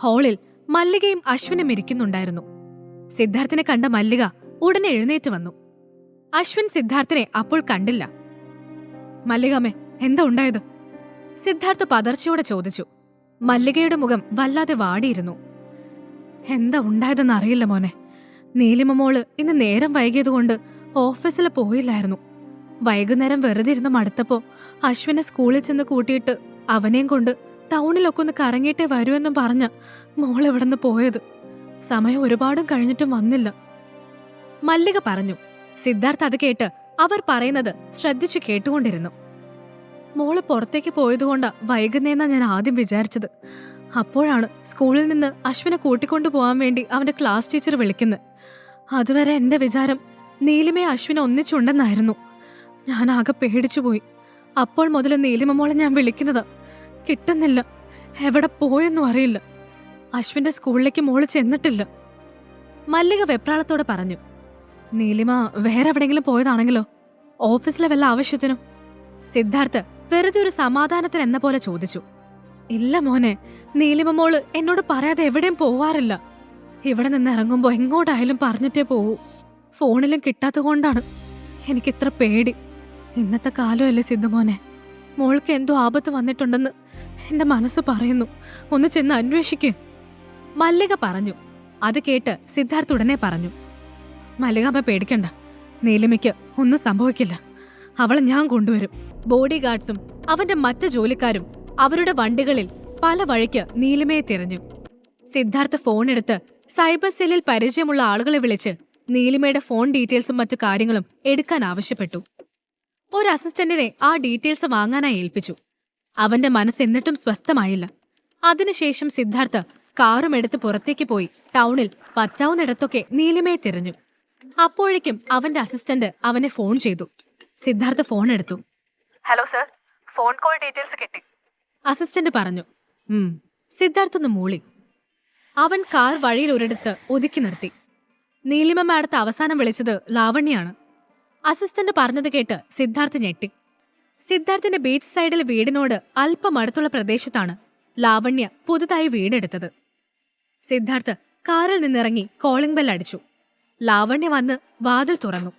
ഹാളിൽ മല്ലികയും അശ്വിനും ഇരിക്കുന്നുണ്ടായിരുന്നു. സിദ്ധാർത്ഥിനെ കണ്ട മല്ലിക ഉടനെ എഴുന്നേറ്റ് വന്നു. അശ്വിൻ സിദ്ധാർത്ഥിനെ അപ്പോൾ കണ്ടില്ല. മല്ലികാമേ എന്താ ഉണ്ടായത്? സിദ്ധാർത്ഥ് പതർച്ചയോടെ ചോദിച്ചു. മല്ലികയുടെ മുഖം വല്ലാതെ വാടിയിരുന്നു. എന്താ ഉണ്ടായതെന്ന് അറിയില്ല മോനെ. നീലിമ മോൾ ഇന്ന് നേരം വൈകിയതുകൊണ്ട് ഓഫീസിൽ പോയില്ലായിരുന്നു. വൈകുന്നേരം വെറുതെ ഇരുന്ന് മടുത്തപ്പോ അശ്വിനെ സ്കൂളിൽ ചെന്ന് കൂട്ടിയിട്ട് അവനെയും കൊണ്ട് ടൗണിലൊക്കെ ഒന്ന് കറങ്ങിയിട്ടേ വരുമെന്നും പറഞ്ഞ മോൾ എവിടെന്ന് പോയത്. സമയം ഒരുപാടും കഴിഞ്ഞിട്ടും വന്നില്ല. മല്ലിക പറഞ്ഞു സിദ്ധാർത്ഥ് അത് കേട്ട് അവർ പറയുന്നത് ശ്രദ്ധിച്ചു കേട്ടുകൊണ്ടിരുന്നു. മോൾ പുറത്തേക്ക് പോയതുകൊണ്ട് വൈകുന്നേന്നാ ഞാൻ ആദ്യം വിചാരിച്ചത്. അപ്പോഴാണ് സ്കൂളിൽ നിന്ന് അശ്വിനെ കൂട്ടിക്കൊണ്ടു പോകാൻ വേണ്ടി അവന്റെ ക്ലാസ് ടീച്ചർ വിളിക്കുന്നത്. അതുവരെ എന്റെ വിചാരം നീലിമയെ അശ്വിനെ ഒന്നിച്ചുണ്ടെന്നായിരുന്നു. ഞാൻ ആകെ പേടിച്ചുപോയി. അപ്പോൾ മുതൽ നീലിമ മോളെ ഞാൻ വിളിക്കുന്നതാ കിട്ടുന്നില്ല. എവിടെ പോയെന്നും അറിയില്ല. അശ്വിന്റെ സ്കൂളിലേക്ക് മോൾ ചെന്നിട്ടില്ല. മല്ലിക വെപ്രാളത്തോടെ പറഞ്ഞു നീലിമ വേറെ എവിടെങ്കിലും പോയതാണെങ്കിലോ? ഓഫീസിലെ വല്ല ആവശ്യത്തിനും? സിദ്ധാർത്ഥ് വെറുതെ ഒരു സമാധാനത്തിന് എന്ന പോലെ ചോദിച്ചു ഇല്ല മോനെ നീലിമ മോൾ എന്നോട് പറയാതെ എവിടെയും പോവാറില്ല. ഇവിടെ നിന്ന് ഇറങ്ങുമ്പോ എങ്ങോട്ടായാലും പറഞ്ഞിട്ടേ പോവൂ. ഫോണിലും കിട്ടാത്തതുകൊണ്ടാണ് എനിക്കിത്ര പേടി. ഇന്നത്തെ കാലമല്ലേ സിദ്ധുമോനെ മോൾക്ക് എന്തോ ആപത്ത് വന്നിട്ടുണ്ടെന്ന് എന്റെ മനസ്സ് പറയുന്നു. ഒന്ന് ചെന്ന് അന്വേഷിക്കേ. മല്ലിക പറഞ്ഞു. അത് കേട്ട് സിദ്ധാർത്ഥ് ഉടനെ പറഞ്ഞു. മല്ലിക അമ്മ പേടിക്കണ്ട. നീലിമയ്ക്ക് ഒന്നും സംഭവിക്കില്ല. അവളെ ഞാൻ കൊണ്ടുവരും. ബോഡി ഗാർഡ്സും അവന്റെ മറ്റു ജോലിക്കാരും അവരുടെ വണ്ടികളിൽ പല വഴിക്ക് നീലിമയെ തിരഞ്ഞു. സിദ്ധാർത്ഥ് ഫോൺ എടുത്ത് സൈബർ സെല്ലിൽ പരിചയമുള്ള ആളുകളെ വിളിച്ച് നീലിമയുടെ ഫോൺ ഡീറ്റെയിൽസും മറ്റു കാര്യങ്ങളും എടുക്കാൻ ആവശ്യപ്പെട്ടു. ഒരു അസിസ്റ്റന്റിനെ ആ ഡീറ്റെയിൽസ് വാങ്ങാനായി ഏൽപ്പിച്ചു. അവന്റെ മനസ്സ് എന്നിട്ടും സ്വസ്ഥമായില്ല. അതിനുശേഷം സിദ്ധാർത്ഥ് കാറും എടുത്ത് പുറത്തേക്ക് പോയി. ടൗണിൽ പറ്റാവുന്നിടത്തൊക്കെ നീലിമയെ തിരഞ്ഞു. അപ്പോഴേക്കും അവന്റെ അസിസ്റ്റന്റ് അവനെ ഫോൺ ചെയ്തു. സിദ്ധാർത്ഥ് ഫോൺ എടുത്തു. Hello sir phone call details കിട്ടി. അസിസ്റ്റന്റ് പറഞ്ഞു. സിദ്ധാർത്ഥ് ഒന്ന് മൂളി. അവൻ കാർ വഴിയിൽ ഒരിടത്ത് ഒതുക്കി നിർത്തി. നീലിമ മാഡത്തെ അവസാനം വിളിച്ചത് ലാവണ്യാണ്. അസിസ്റ്റന്റ് പറഞ്ഞത് കേട്ട് സിദ്ധാർത്ഥ് ഞെട്ടി. സിദ്ധാർത്ഥിന്റെ ബീച്ച് സൈഡിലെ വീടിനോട് അല്പം അടുത്തുള്ള പ്രദേശത്താണ് ലാവണ്യ പുതുതായി വീടെടുത്തത്. സിദ്ധാർത്ഥ് കാറിൽ നിന്നിറങ്ങി കോളിംഗ് ബെൽ അടിച്ചു. ലാവണ്യ വന്ന് വാതിൽ തുറന്നു.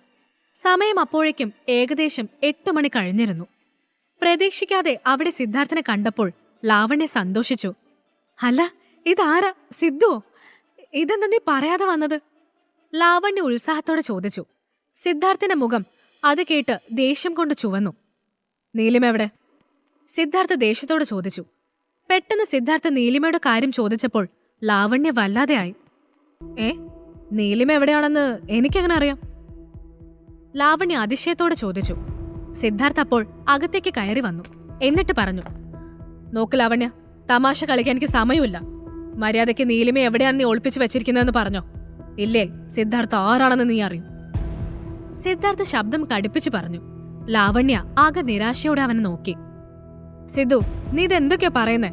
സമയം അപ്പോഴേക്കും ഏകദേശം എട്ട് മണി കഴിഞ്ഞിരുന്നു. പ്രതീക്ഷിക്കാതെ അവിടെ സിദ്ധാർത്ഥനെ കണ്ടപ്പോൾ ലാവണ്യ സന്തോഷിച്ചു. അല്ല ഇതാരാ? സിദ്ധുവോ? ഇതെന്താ നീ പറയാതെ വന്നത്? ലാവണ്യ ഉത്സാഹത്തോടെ ചോദിച്ചു. സിദ്ധാർത്ഥിന്റെ മുഖം അത് കേട്ട് ദേഷ്യം കൊണ്ട് ചുവന്നു. നീലിമ എവിടെ? സിദ്ധാർത്ഥ ദേഷ്യത്തോട് ചോദിച്ചു. പെട്ടെന്ന് സിദ്ധാർത്ഥ നീലിമയുടെ കാര്യം ചോദിച്ചപ്പോൾ ലാവണ്യ വല്ലാതെയായി ഏ നീലിമ എവിടെയാണെന്ന് എനിക്കെങ്ങനെ അറിയാം? ലാവണ്യ അതിശയത്തോടെ ചോദിച്ചു. സിദ്ധാർത്ഥ അപ്പോൾ അകത്തേക്ക് കയറി വന്നു. എന്നിട്ട് പറഞ്ഞു നോക്ക് ലാവണ്യ തമാശ കളിക്കാൻ എനിക്ക് സമയമില്ല. മര്യാദയ്ക്ക് നീലിമ എവിടെയാണ് നീ ഒളിപ്പിച്ചു വെച്ചിരിക്കുന്നതെന്ന് പറഞ്ഞോ. ഇല്ലേ സിദ്ധാർത്ഥ ആരാണെന്ന് നീ അറിയും. സിദ്ധാർത്ഥ ശബ്ദം കടുപ്പിച്ചു പറഞ്ഞു. ലാവണ്യ ആകെ നിരാശയോടെ അവനെ നോക്കി. സിദ്ധു നീ ഇതെന്തൊക്കെയാ പറയുന്നേ?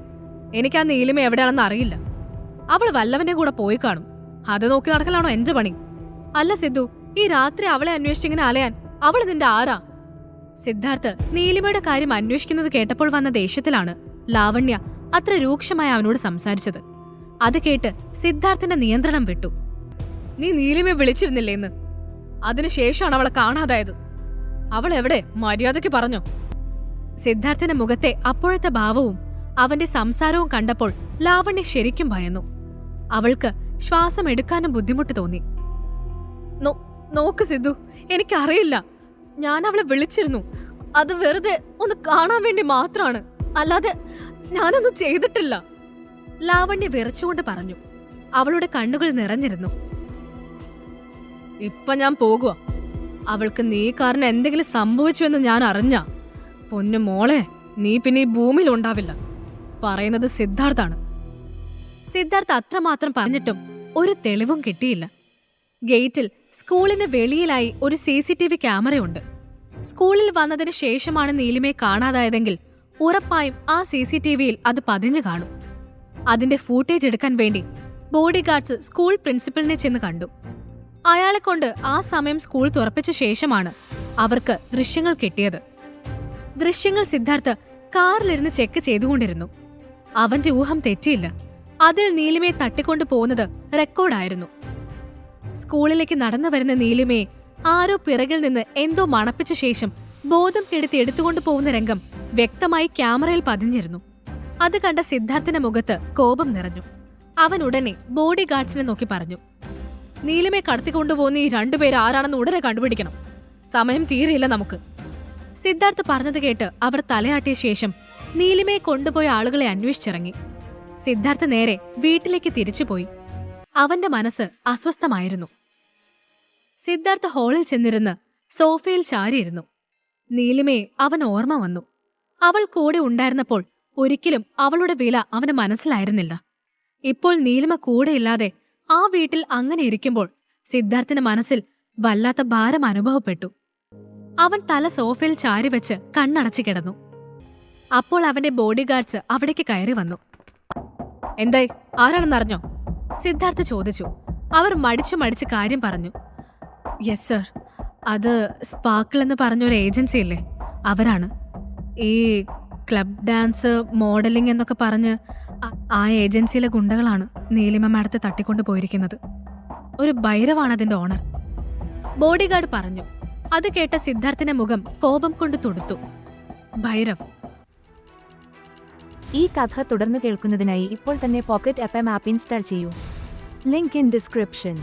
എനിക്ക് ആ നീലിമ എവിടെയാണെന്ന് അറിയില്ല. അവൾ വല്ലവന്റെ കൂടെ പോയി കാണും. അത് നോക്കി നടക്കലാണോ എന്റെ പണി? അല്ല സിദ്ധു ഈ രാത്രി അവളെ അന്വേഷിച്ചിങ്ങനെ അലയാൻ അവൾ നിന്റെ ആരാ? സിദ്ധാർത്ഥ് നീലിമയുടെ കാര്യം അന്വേഷിക്കുന്നത് കേട്ടപ്പോൾ വന്ന ദേഷ്യത്തിലാണ് ലാവണ്യ അത്ര രൂക്ഷമായി അവനോട് സംസാരിച്ചത്. അത് കേട്ട് സിദ്ധാർത്ഥിന്റെ നിയന്ത്രണം വിട്ടു. നീ നീലിമയെ വിളിച്ചിരുന്നില്ലേ എന്ന് അതിനുശേഷമാണ് അവളെ കാണാതായത്. അവൾ എവിടെ? മര്യാദയ്ക്ക് പറഞ്ഞു. സിദ്ധാർത്ഥന്റെ മുഖത്തെ അപ്പോഴത്തെ ഭാവവും അവന്റെ സംസാരവും കണ്ടപ്പോൾ ലാവണ്യ ശരിക്കും ഭയന്നു. അവൾക്ക് ശ്വാസം എടുക്കാനും ബുദ്ധിമുട്ട് തോന്നി. നോക്ക് സിദ്ധു എനിക്കറിയില്ല. ഞാൻ അവളെ വിളിച്ചിരുന്നു. അത് വെറുതെ ഒന്ന് കാണാൻ വേണ്ടി മാത്രാണ്. അല്ലാതെ ഞാനൊന്നും ചെയ്തിട്ടില്ല. ലാവണ്യ വിറച്ചുകൊണ്ട് പറഞ്ഞു. അവളുടെ കണ്ണുകൾ നിറഞ്ഞിരുന്നു. ഇപ്പൊ ഞാൻ പോകുക അവൾക്ക് നീ കാരണം എന്തെങ്കിലും സംഭവിച്ചു എന്ന് ഞാൻ അറിഞ്ഞ. പൊന്നു മോളെ നീ പിന്നെ ഈ ഭൂമിയിൽ ഉണ്ടാവില്ല. പറയുന്നത് സിദ്ധാർത്ഥാണ് സിദ്ധാർത്ഥ് അത്രമാത്രം പറഞ്ഞിട്ടും ഒരു തെളിവും കിട്ടിയില്ല. ഗേറ്റിൽ സ്കൂളിന് വെളിയിലായി ഒരു സി സി ടി വി ക്യാമറയുണ്ട്. സ്കൂളിൽ വന്നതിന് ശേഷമാണ് നീലിമയെ കാണാതായതെങ്കിൽ ഉറപ്പായും ആ സി സി ടി വിയിൽ അത് പതിഞ്ഞു കാണും. അതിന്റെ ഫൂട്ടേജ് എടുക്കാൻ വേണ്ടി ബോഡി ഗാർഡ്സ് സ്കൂൾ പ്രിൻസിപ്പലിനെ ചെന്ന് കണ്ടു. അയാളെ കൊണ്ട് ആ സമയം സ്കൂൾ തുറപ്പിച്ച ശേഷമാണ് അവർക്ക് ദൃശ്യങ്ങൾ കിട്ടിയത്. ദൃശ്യങ്ങൾ സിദ്ധാർത്ഥ് കാറിലിരുന്ന് ചെക്ക് ചെയ്തുകൊണ്ടിരുന്നു. അവന്റെ ഊഹം തെറ്റിയില്ല. അതിൽ നീലിമയെ തട്ടിക്കൊണ്ടു പോകുന്നത് റെക്കോർഡായിരുന്നു സ്കൂളിലേക്ക് നടന്നു വരുന്ന നീലിമയെ ആരോ പിറകിൽ നിന്ന് എന്തോ മണപ്പിച്ച ശേഷം ബോധം കെടുത്തി എടുത്തുകൊണ്ടു പോകുന്ന രംഗം വ്യക്തമായി ക്യാമറയിൽ പതിഞ്ഞിരുന്നു. അത് കണ്ട സിദ്ധാർത്ഥിന്റെ മുഖത്ത് കോപം നിറഞ്ഞു. അവൻ ഉടനെ ബോഡി ഗാർഡ്സിനെ നോക്കി പറഞ്ഞു. നീലിമയെ കടത്തിക്കൊണ്ടുപോകുന്ന ഈ രണ്ടുപേര് ആരാണെന്ന് ഉടനെ കണ്ടുപിടിക്കണം. സമയം തീരെയില്ല നമുക്ക്. സിദ്ധാർത്ഥ് പറഞ്ഞത് കേട്ട് അവർ തലയാട്ടിയ ശേഷം നീലിമയെ കൊണ്ടുപോയ ആളുകളെ അന്വേഷിച്ചിറങ്ങി. സിദ്ധാർത്ഥ് നേരെ വീട്ടിലേക്ക് തിരിച്ചുപോയി. അവന്റെ മനസ്സ് അസ്വസ്ഥമായിരുന്നു. സിദ്ധാർത്ഥ് ഹാളിൽ ചെന്നിരുന്ന് സോഫയിൽ ചാരിയിരുന്നു. നീലിമയെ അവൻ ഓർമ്മ വന്നു. അവൾ കൂടെ ഉണ്ടായിരുന്നപ്പോൾ ഒരിക്കലും അവളുടെ വില അവന് മനസ്സിലായിരുന്നില്ല. ഇപ്പോൾ നീലിമ കൂടെയില്ലാതെ ആ വീട്ടിൽ അങ്ങനെ ഇരിക്കുമ്പോൾ സിദ്ധാർത്ഥിന്റെ മനസ്സിൽ വല്ലാത്ത ഭാരം അനുഭവപ്പെട്ടു. അവൻ തല സോഫയിൽ ചാരിവെച്ച് കണ്ണടച്ചു കിടന്നു. അപ്പോൾ അവന്റെ ബോഡി ഗാർഡ്സ് അവിടേക്ക് കയറി വന്നു. എന്തായി? ആരാണെന്നറിഞ്ഞോ സിദ്ധാർത്ഥ് ചോദിച്ചു. അവർ മടിച്ചു മടിച്ച് കാര്യം പറഞ്ഞു. യെസ് സർ അത് സ്പാർക്കിൾ എന്ന് പറഞ്ഞൊരു ഏജൻസി അല്ലേ അവരാണ്. ഈ ക്ലബ് ഡാൻസ് മോഡലിംഗ് എന്നൊക്കെ പറഞ്ഞ് ആ ഏജൻസിയിലെ ഗുണ്ടകളാണ് നീലിമ മാഡത്തെ തട്ടിക്കൊണ്ടു പോയിരിക്കുന്നത്. ഒരു ഭൈരവാണ് അതിന്റെ ഓണർ. ബോഡിഗാർഡ് പറഞ്ഞു അത് കേട്ട സിദ്ധാർത്ഥിന്റെ മുഖം കോപം കൊണ്ട് തൊടുത്തു. ഭൈരവ്. ഈ കഥ തുടർന്ന് കേൾക്കുന്നതിനായി ഇപ്പോൾ തന്നെ pocket F M app install ചെയ്യൂ. Link in description.